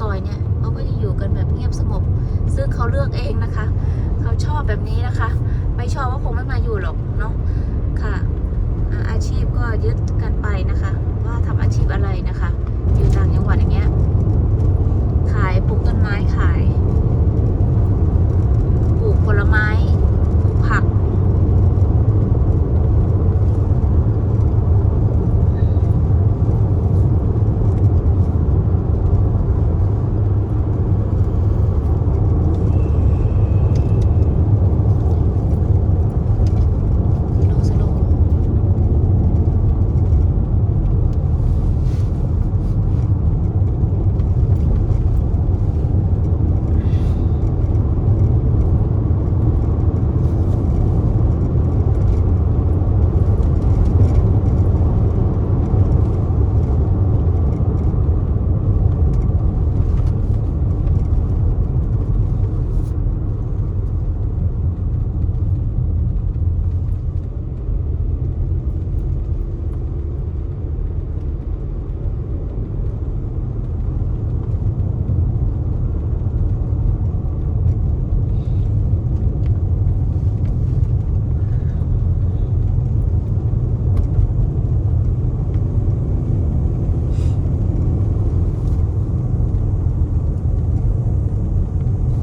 ซอยเนี่ยเขาก็จะอยู่กันแบบเงียบสงบ ซึ่งเขาเลือกเองนะคะ เขาชอบแบบนี้นะคะ ไม่ชอบก็คงไม่มาอยู่หรอกเนาะค่ะอาชีพก็ยึดกันไปนะคะ ว่าทำอาชีพอะไรนะคะ อยู่ต่างจังหวัดอย่างเงี้ยขายปลูกต้นไม้ขายปลูกผลไม้ ปลูกผัก สโลว์สโลว์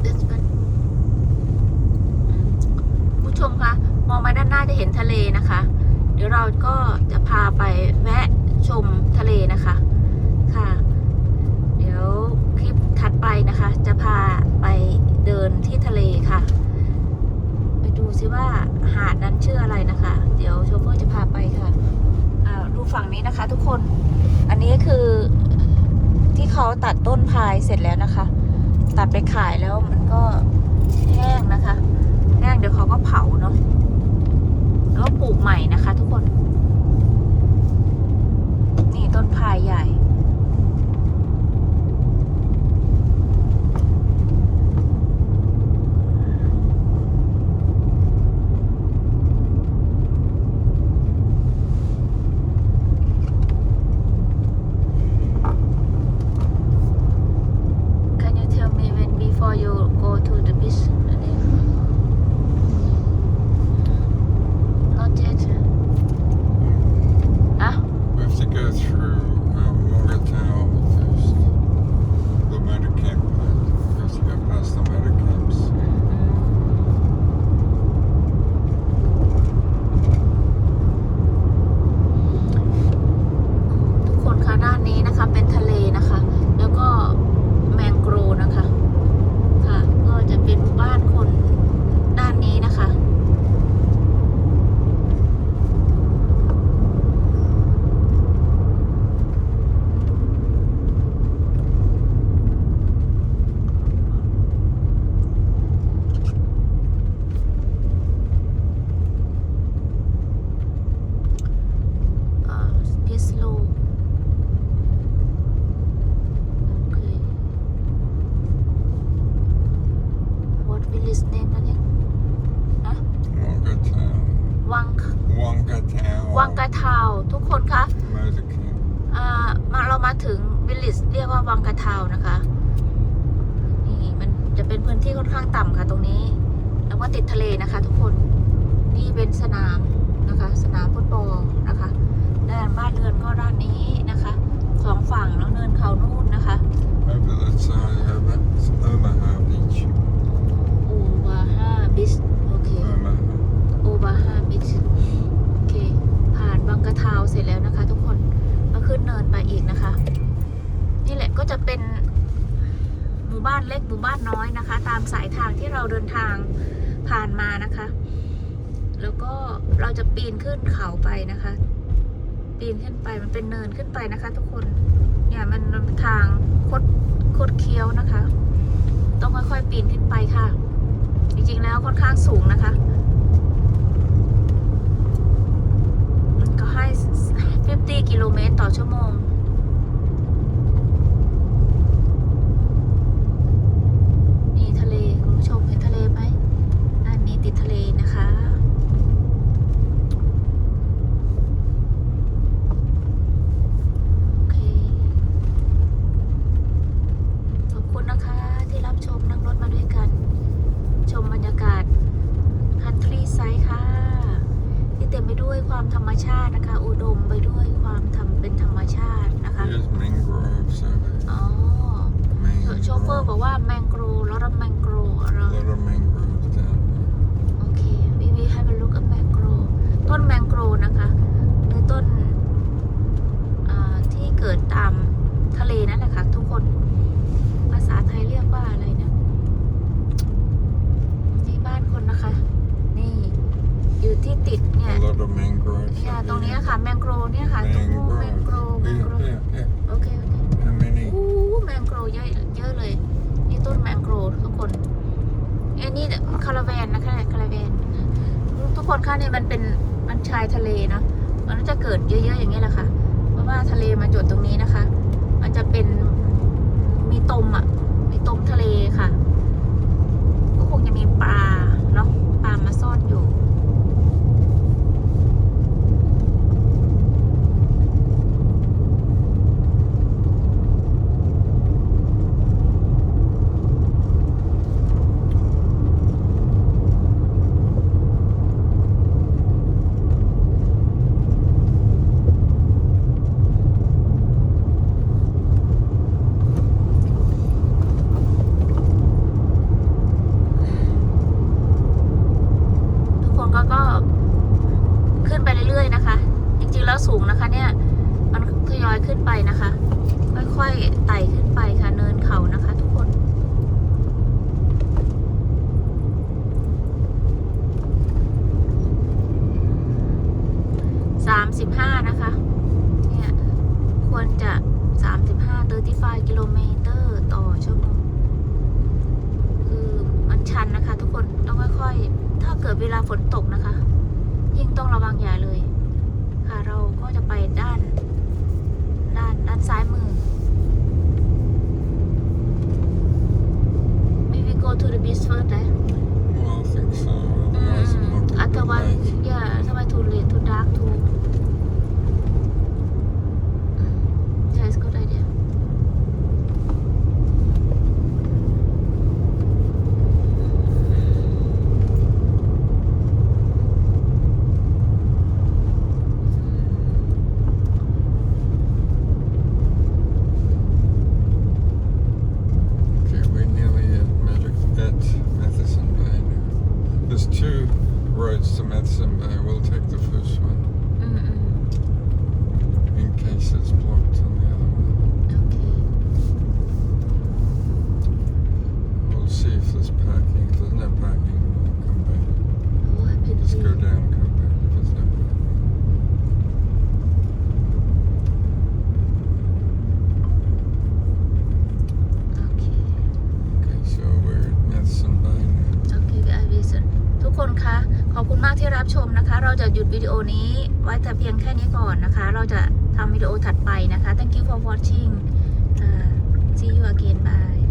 This one ผู้ชมคะมองมาด้านหน้าจะเห็นทะเลนะคะ เดี๋ยวเราก็จะพาไปแวะชมทะเลนะคะ ค่ะ เดี๋ยวคลิปถัดไปนะคะ จะพาไปเดินที่ทะเลค่ะ ไปดูซิว่าหาดนั้นชื่ออะไรนะคะ เดี๋ยวโชเฟอร์จะพาไปค่ะอ่าดู ฝั่งนี้นะคะ ทุกคน อันนี้คือที่เขาตัดต้นพายเสร็จแล้วนะคะ ตัดไปขายแล้วมันก็แห้งนะคะ แห้งเดี๋ยวเขาก็เผาเนาะแล้วปลูกใหม่นะคะ ทุกคนต้นพายใหญ่ Can you tell me when before you go to the beach อันนี้ วัง Wonka Tower. วังกะเทาทุกคนคะ Motor King. อ่ามาเรามา ถึงวิลลิสเรียกว่าวังกะเทานะคะ นี่มันจะเป็นพื้นที่ค่อนข้างต่ำค่ะ ตรงนี้ แล้วก็ติดทะเลนะคะ ทุกคน นี่เป็นสนามนะคะ สนามฟุตบอลนะคะ ด้านบ้านเรือนก็ด้านนี้นะคะสองฝั่งแล้วเนินเขานู่นนะคะ Over the side of Omaha Beach. โอบาฮาบิชโอเค Omaha. โอบาฮาบิชโอเค ผ่านบังกะเทาเสร็จแล้วนะคะ ทุกคนมาขึ้นเนินไปอีกนะคะ นี่แหละก็จะเป็นหมู่บ้านเล็กหมู่บ้านน้อยนะคะ ตามสายทางที่ เราเดินทางผ่านมานะคะ แล้วก็เราจะปีนขึ้นเขาไปนะคะ ปีนขึ้นไปมันเป็นเนินขึ้นไปนะคะ ทุกคน เนี่ยมันมันเป็นทางคดคดเคี้ยวนะคะ ต้องค่อยๆปีนขึ้นไปค่ะ จริงๆแล้วค่อนข้างสูงนะคะมันก็ให้ 50 กิโลเมตรต่อชั่วโมง นี่ทะเลคุณผู้ชมเห็นทะเลไหมด้านนี้ติดทะเลนะคะ โอเค ขอบคุณนะคะที่รับชมนั่งรถมาด้วยกัน ชมบรรยากาศคันทรีไซด์ค่ะ ที่เต็มไปด้วยความธรรมชาตินะคะ อุดมไปด้วยความทำเป็นธรรมชาตินะคะ Here's mangroves over อ๋อ there. โชเฟอร์บอกว่าแมงโกรแล้วแมงโกรเรา A lot of mangroves down there. โอเค we will have a look at mango ต้นแมงโกรนะคะหรือต้นอ่าที่เกิดตามทะเลนั่นแหละค่ะทุกคน ภาษาไทยเรียกว่าอะไรนะที่บ้านคนนะคะ นี่ อยู่ที่ติดเนี่ย A lot of mangroves. เนี่ย over ตรงเนี้ย here. ค่ะ แมงโกรเนี่ยค่ะตรงนู้นแมงโกรแมงโกร Yeah, yeah, yeah. โอเคโอเค How many? อู้แมงโกรเยอะเยอะเลย นี่ต้นแมงโกรทุกคนอันนี้คาราแวนนะคะคาราแวนทุกคนคะเนี่ยมันเป็นมันชายทะเลเนาะมันก็จะเกิดเยอะๆอย่างนี้ยแหละค่ะ เพราะว่าทะเลมาจดตรงนี้นะคะ มันจะเป็นมีตมอะ มีตมทะเลค่ะ ก็คงจะมีปลาเนาะปลามาซ่อนอยู่ ทุกคนก็ก็ขึ้นไปเรื่อยๆนะคะ จริงๆแล้วสูงนะคะ เนี่ย มันทยอยขึ้นไปนะคะ ค่อยๆไต่ขึ้นไปค่ะ เนินเขานะคะ ทุกคน สามสิบห้านะคะ เนี่ย ควรจะสามสิบห้า35กิโลเมตรต่อชั่วโมง คือ มันชันนะคะ ทุกคนต้องค่อยๆ ถ้าเกิดเวลาฝนตกนะคะ ยิ่งต้องระวังอย่าเลย ค่ะเราก็จะไปด้าน ด้านด้านซ้ายมือ Maybe we go to the beach first นะ Well, I think so. Otherwise, I'm not gonna be otherwise late. yeah otherwise too late too dark too words to Medicine Bay. I will take the first one. Mm -mm. In case it's blocked. หยุดวิดีโอนี้ไว้แต่เพียงแค่นี้ก่อนนะคะ เราจะทำวิดีโอถัดไปนะคะ thank you for watching uh, see you again bye